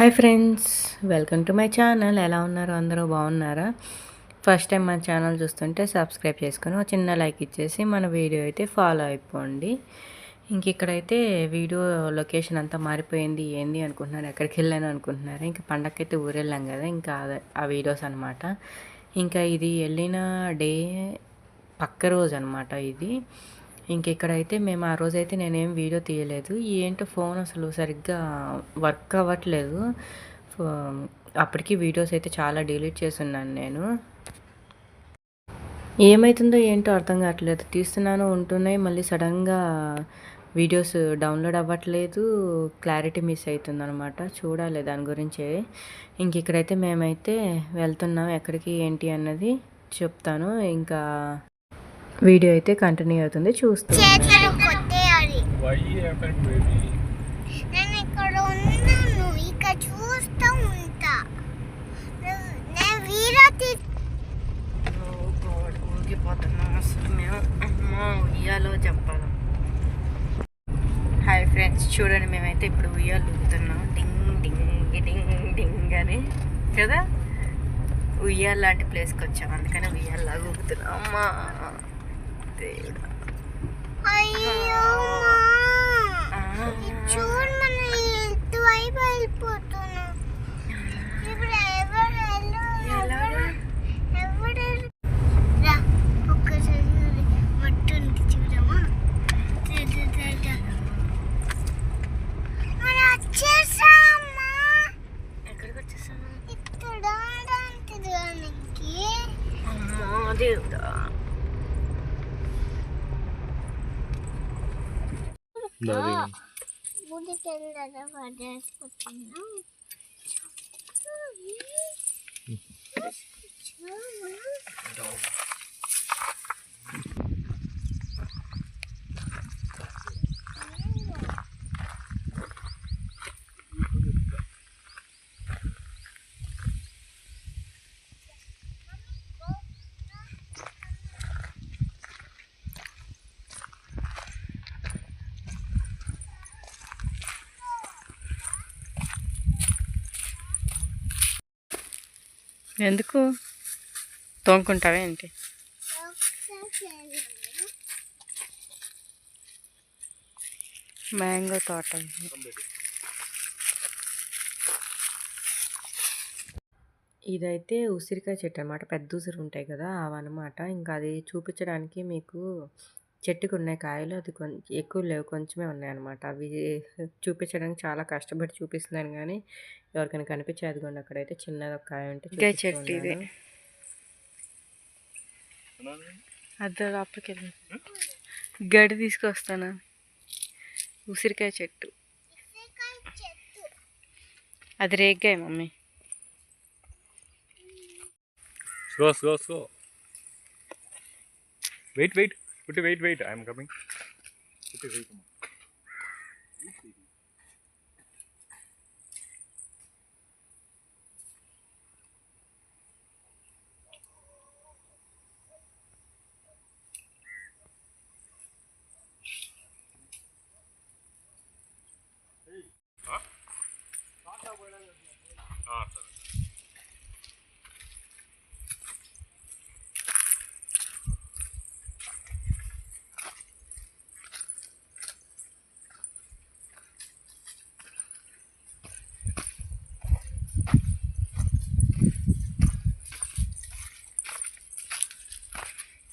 Hi friends welcome to my channel. ఎలా ఉన్నారు? అందరూ బాగున్నారా? ఫస్ట్ టైం మన ఛానల్ చూస్తుంటే సబ్స్క్రైబ్ చేసుకొని ఒక చిన్న లైక్ ఇచ్చేసి మన వీడియో అయితే ఫాలో అయిపోండి. ఇంక ఇక్కడైతే వీడియో లొకేషన్ అంతా మారిపోయింది. ఏంది అనుకుంటున్నారు? ఎక్కడికి వెళ్ళాను అనుకుంటున్నారు? ఇంకా పండగకైతే ఊరెళ్ళాం కదా ఇంకా ఆ వీడియోస్ అనమాట ఇంకా ఇది వెళ్ళిన డే పక్క రోజు అనమాట ఇది. ఇంకెక్కడైతే మేము ఆ రోజైతే నేనేం వీడియో తీయలేదు. ఏంటో ఫోన్ అసలు సరిగ్గా వర్క్ అవ్వట్లేదు. ఫో- అప్పటికి వీడియోస్ అయితే చాలా డిలీట్ చేస్తున్నాను నేను. ఏమవుతుందో ఏంటో అర్థం కావట్లేదు. తీస్తున్నాను ఉంటున్నాయి. మళ్ళీ సడన్గా వీడియోస్ డౌన్లోడ్ అవ్వట్లేదు. క్లారిటీ మిస్ అవుతుంది అనమాట చూడాలి దాని గురించి. ఇంక ఇక్కడైతే మేమైతే వెళ్తున్నాం. ఎక్కడికి ఏంటి అన్నది చెప్తాను. ఇంకా వీడియో అయితే కంటిన్యూ అవుతుంది. చూస్తూ చేతులు కొట్టేయాలి. Why happened, baby? నేను ఇక్కడ ఉన్నాను. ఇక్కడ చూస్తూ ఉంటా. నువ్వు- నేను వీరా తీ ఊగిపోతున్నాం అసలు మేము అమ్మో ఉయ్యాలో చెప్పాలి హాయ్ ఫ్రెండ్స్ చూడండి మేమైతే ఇప్పుడు ఉయ్యాలు ఊగుతున్నాం డింగ్ డింగ్ డింగ్ డింగ్ అని. కదా? ఉయ్యాల లాంటి ప్లేస్కి వచ్చాం. అందుకని ఉయ్యాలలాగా ఊగుతున్నాం. అమ్మా. దేవుడా అయ్యో. చూడు మనం ఇటువైపు వెళ్ళిపోతున్నాం मुझे चल hmm. रहा था ड्रेस पहनना अच्छा ఎందుకు? తోముకుంటావా ఏంటి? మ్యాంగో తోట ఇదైతే ఉసిరికాయ చెట్టు అనమాట పెద్ద ఉసిరి ఉంటాయి కదా అవన్నమాట ఇంకా అది చూపించడానికి మీకు చెట్టుకు ఉన్నాయి కాయలు. అది కొంచెం ఎక్కువ లేవు. కొంచెమే ఉన్నాయి అనమాట అవి చూపించడానికి చాలా కష్టపడి చూపిస్తున్నాను కానీ ఎవరికైనా కనిపించే అదిగోండి అక్కడైతే చిన్నది ఒక కాయ ఉంటే చెట్టు ఇది. అద్దె లోపలికి వెళ్ళి గడి తీసుకొస్తాను. ఉసిరికాయ చెట్టు. అది రేగ్గాయ mummy. Slow, slow, Wait, wait, I am coming. Wait.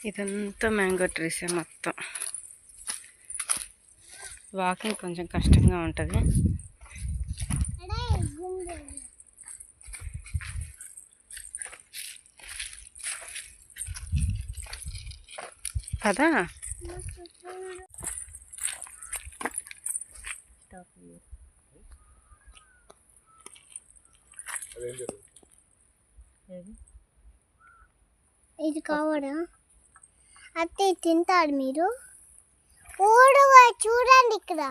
ఇదంతా మ్యాంగో ట్రీసే మొత్తం. వాకింగ్ కొంచెం కష్టంగా ఉంటుంది. కదా? ఇది కావడా అత్తే తింటారు మీరు? ఓడుగా చూడండి ఇక్కడ.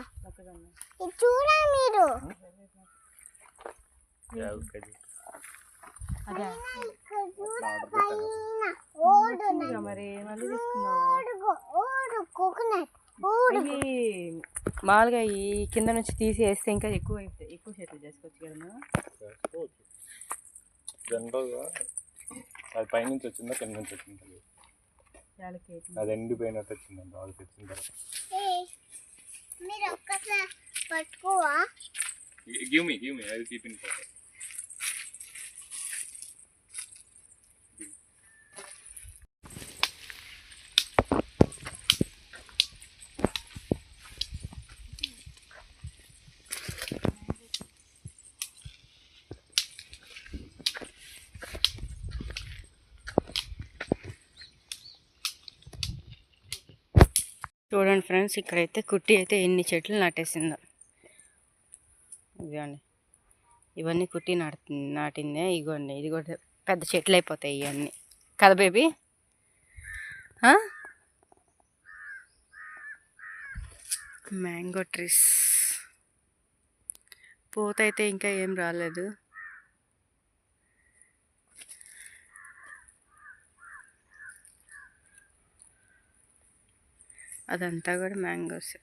చూడండి మీరు? మామూలుగా ఈ కింద నుంచి తీసి వేస్తే ఇంకా ఎక్కువ ఎక్కువ చేతులు చేసుకోవచ్చు కదా జనరల్గా అది పైనుంచి వచ్చిందా కింద నుంచి వచ్చిందా? అది ఎండిపోయినట్టు వచ్చిందంట వాళ్ళు తెచ్చిన తర్వాత. ఏయ్, మీరు ఒక్కసారి పట్టుకోవా? Give me give me I will keep in photo చూడండి ఫ్రెండ్స్ ఇక్కడైతే కుట్టి అయితే ఎన్ని చెట్లు నాటేసిందో. ఇదిగోండి. ఇవన్నీ కుట్టి నాటి నాటిందే. ఇగోండి ఇది కూడా పెద్ద చెట్లు అయిపోతాయి ఇవన్నీ. కదా బేబీ? Mango trees. పూత అయితే ఇంకా ఏం రాలేదు. అదంతా కూడా మ్యాంగోస్.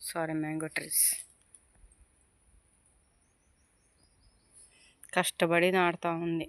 Sorry mango trees. కష్టపడి నాడుతూ ఉంది.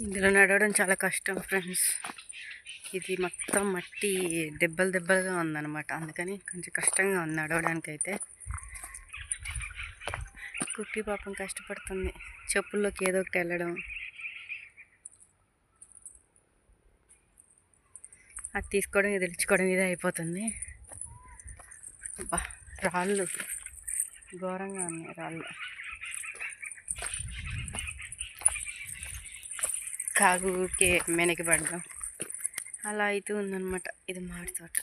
ఇందులో నడవడం చాలా కష్టం ఫ్రెండ్స్. ఇది మొత్తం మట్టి దెబ్బలు దెబ్బలుగా ఉందన్నమాట. అందుకని కొంచెం కష్టంగా ఉంది నడవడానికైతే. కుట్టి పాపం కష్టపడుతుంది. చెప్పుల్లోకి ఏదో ఒకటి వెళ్ళడం. అది తీసుకోవడం ఇది తెచ్చుకోవడం ఇదే అయిపోతుంది. అబ్బా, రాళ్ళు. ఘోరంగా ఉన్నాయి రాళ్ళు. కాగు ఊరికే పడడం అలా అయితే ఉందన్నమాట. ఇది మామిడి తోట.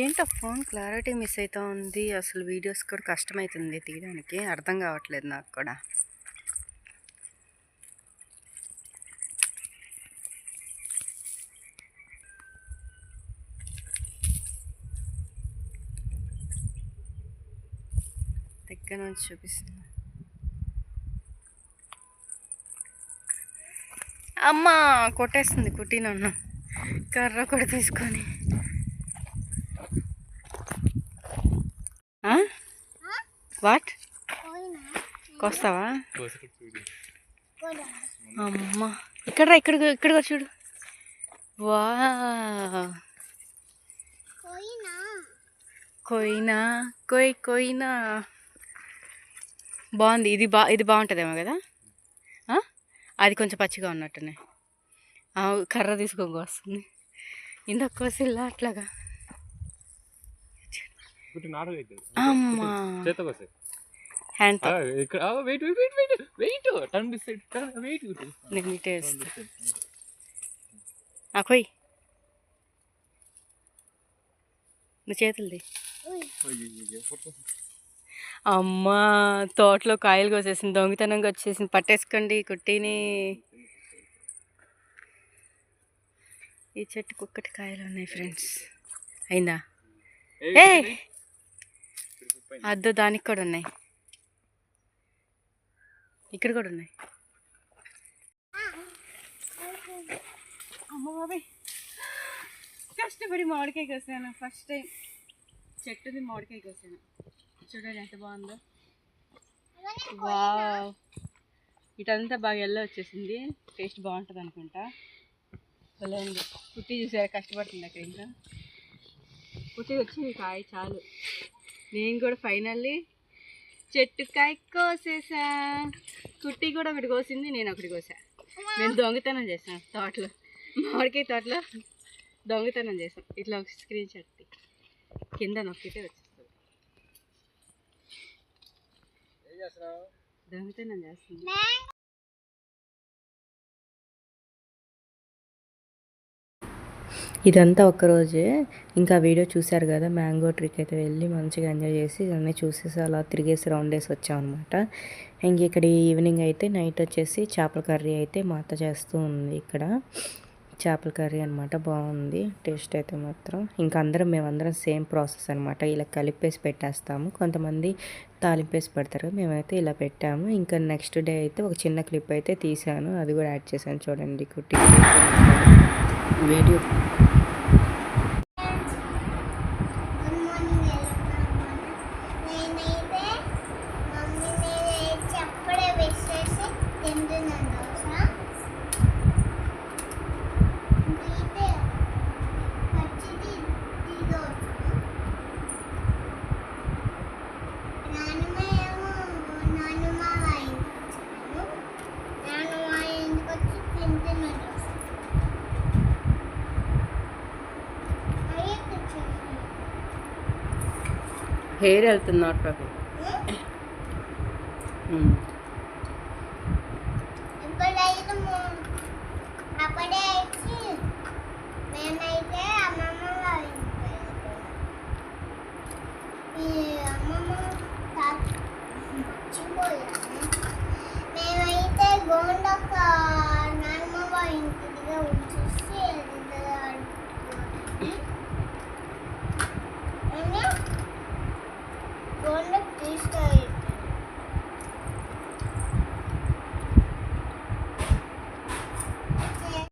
ఏంటో ఫోన్ క్లారిటీ మిస్ అవుతా ఉంది అసలు వీడియోస్ కూడా కష్టమవుతుంది తీయడానికి. అర్థం కావట్లేదు నాకు కూడా. దగ్గర నుంచి చూపిస్తున్నా అమ్మ కొట్టేస్తుంది కుట్టి నన్ను కర్ర కూడా తీసుకొని. వాట్ కొస్తావా? అమ్మ. ఇక్కడ ఇక్కడ ఇక్కడ చూడు. వా కొయినా కొయ్ కొయినా. బాగుంది. ఇది బా ఇది బాగుంటుందేమో కదా? అది కొంచెం పచ్చిగా ఉన్నట్టునే కర్ర తీసుకొని వస్తుంది ఇందాక కోసిల్లా అట్లాగా. Hand wait wait wait wait wait turn this side turn wait నేను నువ్వు చేతులది. అమ్మా తోటలో కాయలు కోసేసింది దొంగతనంగా వచ్చేసింది పట్టేసుకోండి కుట్టిని. ఈ చెట్టుకు ఒక్కటి కాయలు ఉన్నాయి ఫ్రెండ్స్. అయిందా? ఏ అద్దు దానికి కూడా ఉన్నాయి. ఇక్కడ కూడా ఉన్నాయి. అమ్మ బాబాయ్. కష్టపడి మామిడికాయ కోసాను ఫస్ట్ టైం చెట్టుది మామిడికాయ కోసాను. చూడండి ఎంత బాగుందో వావ్ ఇటంతా బాగా ఎల్లో వచ్చేసింది. టేస్ట్ బాగుంటుంది అనుకుంటా. భలే ఉంది పుట్టి చూసారా కష్టపడుతుంది అక్కడ ఇంకా. పుట్టి వచ్చి కాయ చాలు. నేను కూడా ఫైనల్లీ చెట్టుకాయ కోసేసా. కుట్టి కూడా ఒకటి కోసింది నేను ఒకటి కోసా. నేను దొంగతనం చేసాం తోటలో. మామిడికాయ తోటలో దొంగతనం చేసాం ఇట్లా ఒక స్క్రీన్ షాట్. కింద నొక్కితే వచ్చేస్తుంది. దొంగతనం చేస్తుంది ఇదంతా ఒక్కరోజే ఇంకా వీడియో చూశారు కదా మ్యాంగో ట్రీకి అయితే వెళ్ళి మంచిగా ఎంజాయ్ చేసి అన్నీ చూసేసి అలా తిరిగేసి రౌండ్ వేసి వచ్చామన్నమాట. ఇంక ఇక్కడ ఈవినింగ్ అయితే నైట్ వచ్చేసి చేపల కర్రీ అయితే మా అత్త చేస్తూ ఉంది ఇక్కడ. చేపల కర్రీ అనమాట బాగుంది. టేస్ట్ అయితే మాత్రం. ఇంకా అందరం మేమందరం సేమ్ ప్రాసెస్ అనమాట ఇలా కలిపేసి పెట్టేస్తాము. కొంతమంది తాలింపేసి పెడతారు. మేమైతే ఇలా పెట్టాము. ఇంకా నెక్స్ట్ డే అయితే ఒక చిన్న క్లిప్ అయితే తీసాను అది కూడా యాడ్ చేశాను. చూడండి. కుట్టి వీడియో హెయిర్ వెళ్తుంది నాట్ ప్రాబ్లం